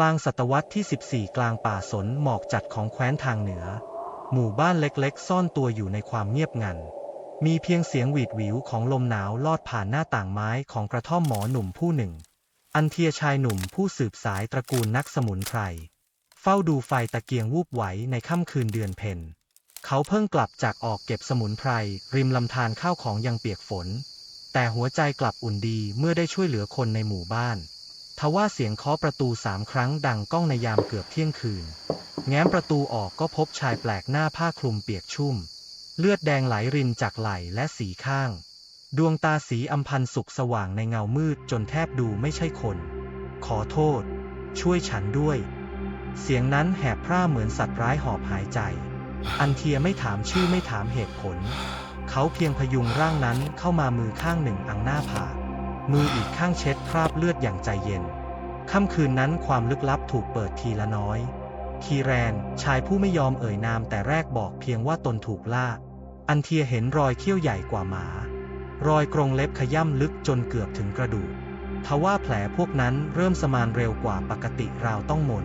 กลางศตวรรษที่ 14 กลางป่าสนหมอกจัดของแคว้นทางเหนือ หมู่บ้านเล็กๆ ซ่อนตัวอยู่ในความเงียบงัน มีเพียงเสียงหวีดหวิวของลมหนาวลอดผ่านหน้าต่างไม้ของกระท่อมหมอหนุ่มผู้หนึ่ง อันเทียชายหนุ่มผู้สืบสายตระกูลนักสมุนไพร เฝ้าดูไฟตะเกียงวูบไหวในค่ำคืนเดือนเพ็ญเขาเพิ่งกลับจากออกเก็บสมุนไพร ริมลำธารข้าวของยังเปียกฝน แต่หัวใจกลับอุ่นดีเมื่อได้ช่วยเหลือคนในหมู่บ้าน ทว่าเสียงเคาะประตูสามครั้งดังก้องในยามเกือบเที่ยงคืน แง้มประตูออกก็พบชายแปลกหน้าผ้าคลุมเปียกชุ่ม เลือดแดงไหลรินจากไหล่และสีข้าง ดวงตาสีอำพันสุกสว่างในเงามืดจนแทบดูไม่ใช่คน ขอโทษ ช่วยฉันด้วย เสียงนั้นแหบพร่าเหมือนสัตว์ร้ายหอบหายใจ อันเทียไม่ถามชื่อไม่ถามเหตุผล เขาเพียงพยุงร่างนั้นเข้ามามือข้างหนึ่งอังหน้าผาก มืออีกข้างเช็ดคราบเลือดอย่างใจเย็น ค่ำคืนนั้นความลึกลับถูกเปิดทีละน้อย คีแรน ชายผู้ไม่ยอมเอ่ยนามแต่แรกบอกเพียงว่าตนถูกล่า อันเทียเห็นรอยเขี้ยวใหญ่กว่าหมา รอยกรงเล็บขย่ำลึกจนเกือบถึงกระดูกทว่าแผลพวกนั้นเริ่มสมานเร็วกว่าปกติราวต้องมน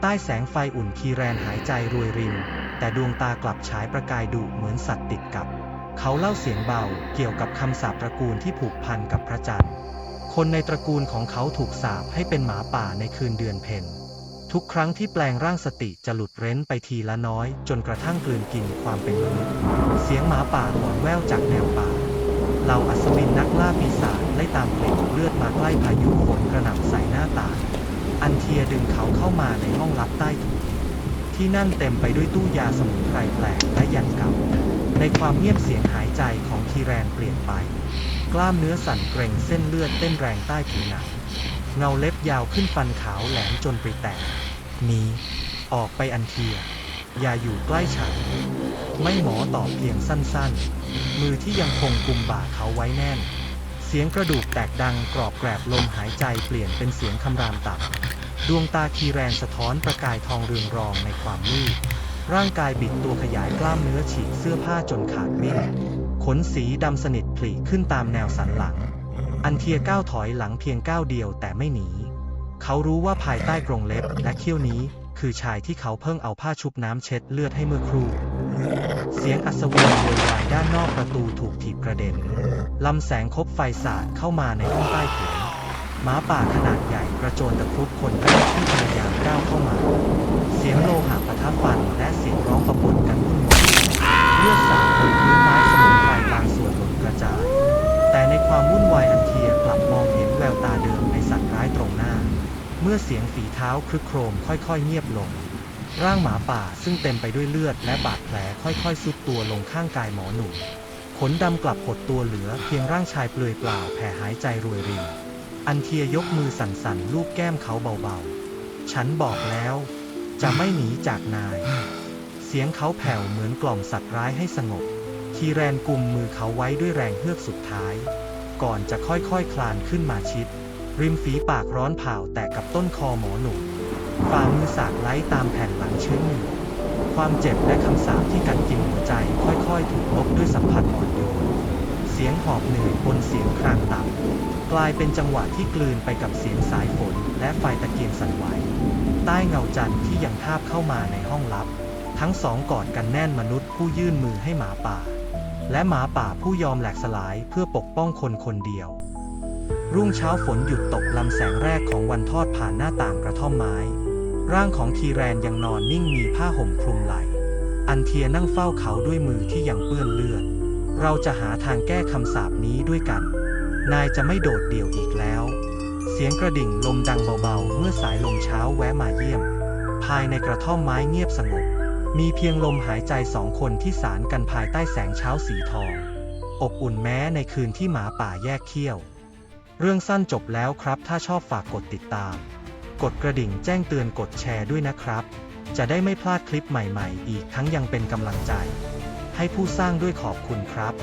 ใต้แสงไฟอุ่นคีแรนหายใจรวยริน แต่ดวงตากลับฉายประกายดุเหมือนสัตว์ติดกับ เขาเล่าเสียงเบาเกี่ยวกับคำสาปตระกูลที่ผูกพันกับพระจันทร์ คนในตระกูลของเขาถูกสาปให้เป็นหมาป่าในคืนเดือนเพ็ญ ทุกครั้งที่แปลงร่างสติจะหลุดเร้นไปทีละน้อย จนกระทั่งกลืนกินความเป็นมนุษย์ เสียงหมาป่าหอนแว่วจากแนวป่า เหล่าอัศวินนักล่าปีศาจไล่ตามกลิ่นเลือดมาใกล้พายุฝนกระหน่ำใส่หน้าต่าง อันเทียดึงเขาเข้ามาในห้องลับใต้ถุนที่นั่นเต็มไปด้วยตู้ยาสมุนไพรแปลกและยันเก่า ในความเงียบเสียงหายใจของคีแรนเปลี่ยนไป กล้ามเนื้อสั่นเกร็งเส้นเลือดเต้นแรงใต้ผิวหนังเงาเล็บยาวขึ้นฟันขาวแหลมจนปริแตกหนี้ ออกไปอันเทีย อย่าอยู่ใกล้ฉัน ไม่หมอตอบเพียงสั้นๆ มือที่ยังคงกุมบ่าเขาไว้แน่น เสียงกระดูกแตกดังกรอบแกรบลมหายใจเปลี่ยนเป็นเสียงคำรามต่ำดวงตาคีแรนสะท้อนประกายทองเรืองรองในความมืด ร่างกายบิดตัวขยายกล้ามเนื้อฉีกเสื้อผ้าจนขาดมิ่นขนสีดำสนิทผลิขึ้นตามแนวสันหลัง อันเทียก้าวถอยหลังเพียงก้าวเดียวแต่ไม่หนี เขารู้ว่าภายใต้กรงเล็บและเขี้ยวนี้คือชายที่เขาเพิ่งเอาผ้าชุบน้ำเช็ดเลือดให้เมื่อครู่ เสียงอัศวินโวยวายด้านนอกประตูถูกถีบกระเด็นลำแสงคบไฟสาดเข้ามาในห้องใต้ถุน มาป่าขนาดใหญ่กระโจนตะครุบคนแรกที่พยายามก้าวเข้ามา เสียงโลหะปะทะฟันและเสียงร้องประปนกันวุ่นวายเลือดสาดบนพื้นไม้สมุนไพรบางส่วนหล่นกระจาย แต่ในความวุ่นวายอันเทียกลับมองเห็นแววตาเดิมในสัตว์ร้ายตรงหน้า เมื่อเสียงฝีเท้าครึกโครมค่อยๆ เงียบลง ร่างหมาป่าซึ่งเต็มไปด้วยเลือดและบาดแผลค่อยๆซุดตัวลงข้างกายหมอหนุ่มขนดำกลับหดตัวเหลือเพียงร่างชายเปลือยเปล่าแผ่หายใจรวยริน อันเทียยกมือสั่นๆลูบแก้มเขาเบาๆ ฉันบอกแล้ว จะไม่หนีจากนาย เสียงเขาแผ่วเหมือนกล่อมสัตว์ร้ายให้สงบ ทีแรนกุมมือเขาไว้ด้วยแรงเฮือกสุดท้าย ก่อนจะค่อยๆคคลานขึ้นมาชิด ริมฝีปากร้อนเผาแตะกับต้นคอหมอหนุ่มฝ่ามือสากไล้ตามแผ่นหลังชื้นเหนือความเจ็บและคำสาปที่กัดกินหัวใจค่อยๆ ถูกลบด้วยสัมผัสอ่อนโยน สียงหอบเหนื่อยบนเสียงครางต่ำกลายเป็นจังหวะที่กลืนไปกับเสียงสายฝนและไฟตะเกียงสั่นไหว ใต้เงาจันทร์ที่ยังทาบเข้ามาในห้องลับ ทั้งสองกอดกันแน่นมนุษย์ผู้ยื่นมือให้หมาป่า และหมาป่าผู้ยอมแหลกสลายเพื่อปกป้องคนคนเดียว รุ่งเช้าฝนหยุดตกลำแสงแรกของวันทอดผ่านหน้าต่างกระท่อมไม้ ร่างของทีแรนยังนอนนิ่งมีผ้าห่มคลุมไหล่อันเทียนั่งเฝ้าเขาด้วยมือที่ยังเปื้อนเลือด เราจะหาทางแก้คำสาปนี้ด้วยกัน นายจะไม่โดดเดี่ยวอีกแล้ว เสียงกระดิ่งลมดังเบาๆ เมื่อสายลมเช้าแวะมาเยี่ยม ภายในกระท่อมไม้เงียบสงบ มีเพียงลมหายใจสองคนที่สารกันภายใต้แสงเช้าสีทอง อบอุ่นแม้ในคืนที่หมาป่าแยกเขี้ยว เรื่องสั้นจบแล้วครับ ถ้าชอบฝากกดติดตาม กดกระดิ่งแจ้งเตือนกดแชร์ด้วยนะครับ จะได้ไม่พลาดคลิปใหม่ ๆ อีกทั้งยังเป็นกำลังใจ ให้ผู้สร้างด้วยขอบคุณครับ